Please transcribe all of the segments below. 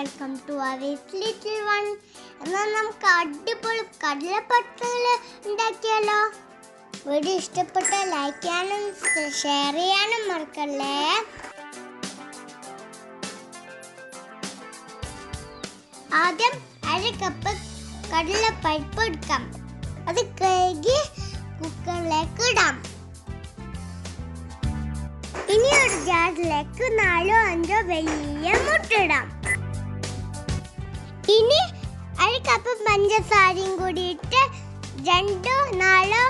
Welcome to Aves little one എന്നാൽ നമുക്ക് അടിപൊളി കടലപ്പട്ടകൾ ഉണ്ടാക്കിയാലോ? വീഡിയോ ഇഷ്ടപ്പെട്ട ലൈക്ക് ചെയ്യാനും ഷെയർ ചെയ്യാനും മറക്കല്ലേ? ആദ്യം അര കപ്പ് കടലപ്പരിപ്പ് എടുക്കാം. അത് കഴുകി കുക്കറിലേക്ക് ഇടാം. ഇനി ഒരു ജാറിലേക്ക് നാലോ അഞ്ചോ വലിയ മുട്ടിടാം ഇനി അര കപ്പ് പഞ്ചസാരയും കൂടിയിട്ട് രണ്ടോ നാലോ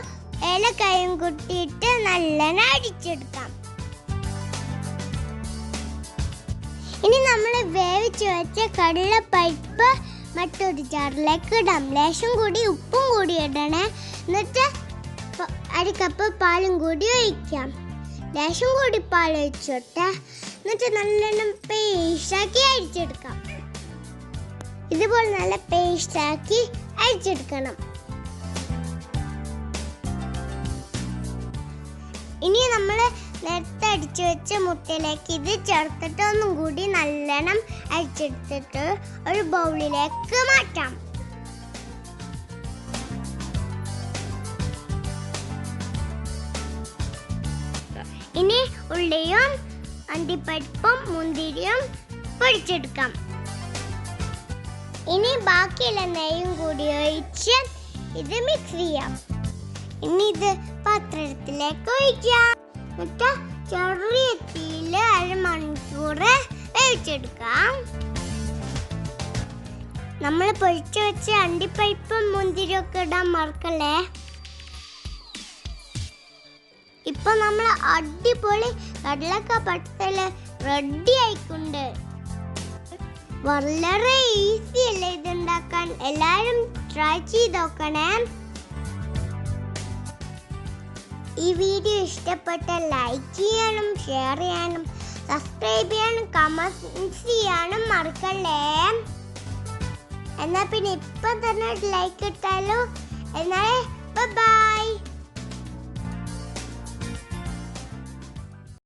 ഏലക്കായും കൂട്ടിയിട്ട് നല്ലോണം അടിച്ചെടുക്കാം. ഇനി നമ്മൾ വേവിച്ച് വെച്ച കടലപ്പരിപ്പ് മറ്റൊരു ജാറിലേക്ക് ഇടാം. ലേശം കൂടി ഉപ്പും കൂടി ഇടണേ. എന്നിട്ട് അരക്കപ്പ് അര കപ്പ് പാലും കൂടി ഒഴിക്കാം. ലേശം കൂടി പാൽ ഒഴിച്ചോട്ടെ. എന്നിട്ട് നല്ലോണം പേസ്റ്റാക്കി അരിച്ചെടുക്കാം. ഇതുപോലെ നല്ല പേസ്റ്റാക്കി അരിച്ചെടുക്കണം. ഇനി നമ്മൾ നേരത്തെ അടിച്ചു വെച്ച മുട്ടയിലേക്ക് ഇത് ചേർത്തിട്ട് ഒന്നും കൂടി നല്ലോണം അരിച്ചെടുത്തിട്ട് ഒരു ബൗളിലേക്ക് മാറ്റാം. ഇനി ഉള്ളിയും അണ്ടിപ്പരിപ്പും മുന്തിരിയും പൊടിച്ചെടുക്കാം. ഇനി ബാക്കിയുള്ള നെയ്യും കൂടി ഒഴിച്ച് ഇത് മിക്സ് ചെയ്യാം. ഇനി ഇത് പാത്രത്തിലേക്ക് ഒഴിക്കാം. എന്നിട്ട് ചെറിയ തീയിൽ അരമണിക്കൂർ വേവിച്ചെടുക്കാം. നമ്മൾ പൊഴിച്ച് വെച്ച അണ്ടിപ്പരിപ്പും മുന്തിരിയൊക്കെ ഇടാൻ മറക്കല്ലേ? ഇപ്പൊ നമ്മൾ അടിപൊളി കടലക്ക പട്ടൽ റെഡി ആയിക്കൊണ്ട് വളരെ ഈസി അല്ലേ ഇതുണ്ടാക്കാൻ? എല്ലാവരും ട്രൈ ചെയ്ത് നോക്കണേ. ഈ വീഡിയോ ഇഷ്ടപ്പെട്ട ലൈക്ക് ചെയ്യാനും ഷെയർ ചെയ്യാനും സബ്സ്ക്രൈബ് ചെയ്യാനും കമൻസ് ചെയ്യാനും മറക്കല്ലേ? എന്നാ പിന്നെ ഇപ്പൊ തന്നെ ലൈക്ക് ഇട്ടാലോ? എന്നാൽ ബൈ